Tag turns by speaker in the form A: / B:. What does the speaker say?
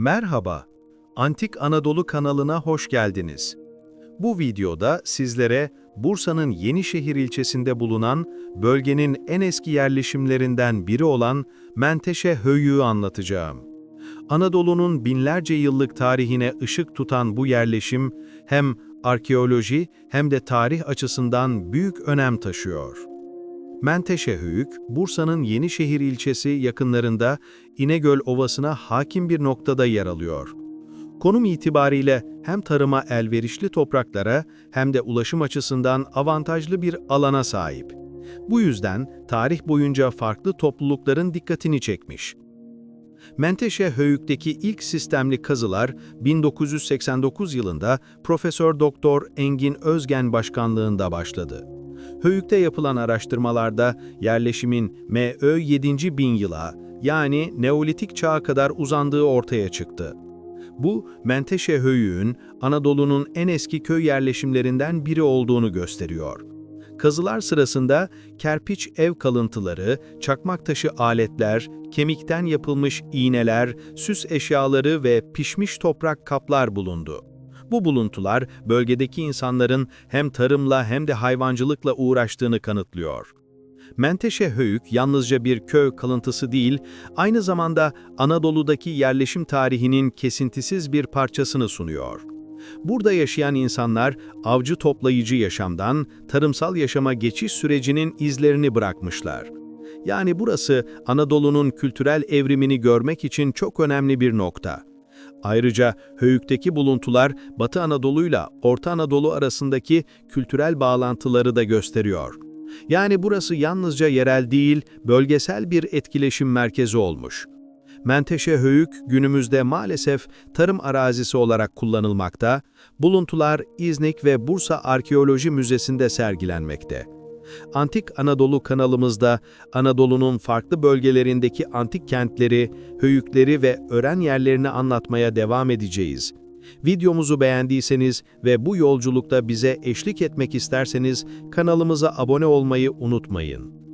A: Merhaba, Antik Anadolu kanalına hoş geldiniz. Bu videoda sizlere Bursa'nın Yenişehir ilçesinde bulunan bölgenin en eski yerleşimlerinden biri olan Menteşe Höyüğü anlatacağım. Anadolu'nun binlerce yıllık tarihine ışık tutan bu yerleşim hem arkeoloji hem de tarih açısından büyük önem taşıyor. Menteşe Höyük, Bursa'nın Yenişehir ilçesi yakınlarında İnegöl Ovası'na hakim bir noktada yer alıyor. Konum itibariyle hem tarıma elverişli topraklara hem de ulaşım açısından avantajlı bir alana sahip. Bu yüzden tarih boyunca farklı toplulukların dikkatini çekmiş. Menteşe Höyük'teki ilk sistemli kazılar 1989 yılında Profesör Doktor Engin Özgen başkanlığında başladı. Höyük'te yapılan araştırmalarda yerleşimin MÖ 7. bin yıla yani Neolitik çağa kadar uzandığı ortaya çıktı. Bu, Menteşe Höyük'ün Anadolu'nun en eski köy yerleşimlerinden biri olduğunu gösteriyor. Kazılar sırasında kerpiç ev kalıntıları, çakmak taşı aletler, kemikten yapılmış iğneler, süs eşyaları ve pişmiş toprak kaplar bulundu. Bu buluntular bölgedeki insanların hem tarımla hem de hayvancılıkla uğraştığını kanıtlıyor. Menteşe Höyük yalnızca bir köy kalıntısı değil, aynı zamanda Anadolu'daki yerleşim tarihinin kesintisiz bir parçasını sunuyor. Burada yaşayan insanlar avcı toplayıcı yaşamdan tarımsal yaşama geçiş sürecinin izlerini bırakmışlar. Yani burası Anadolu'nun kültürel evrimini görmek için çok önemli bir nokta. Ayrıca Höyük'teki buluntular Batı Anadolu'yla Orta Anadolu arasındaki kültürel bağlantıları da gösteriyor. Yani burası yalnızca yerel değil, bölgesel bir etkileşim merkezi olmuş. Menteşe Höyük günümüzde maalesef tarım arazisi olarak kullanılmakta, buluntular İznik ve Bursa Arkeoloji Müzesi'nde sergilenmekte. Antik Anadolu kanalımızda Anadolu'nun farklı bölgelerindeki antik kentleri, höyükleri ve ören yerlerini anlatmaya devam edeceğiz. Videomuzu beğendiyseniz ve bu yolculukta bize eşlik etmek isterseniz kanalımıza abone olmayı unutmayın.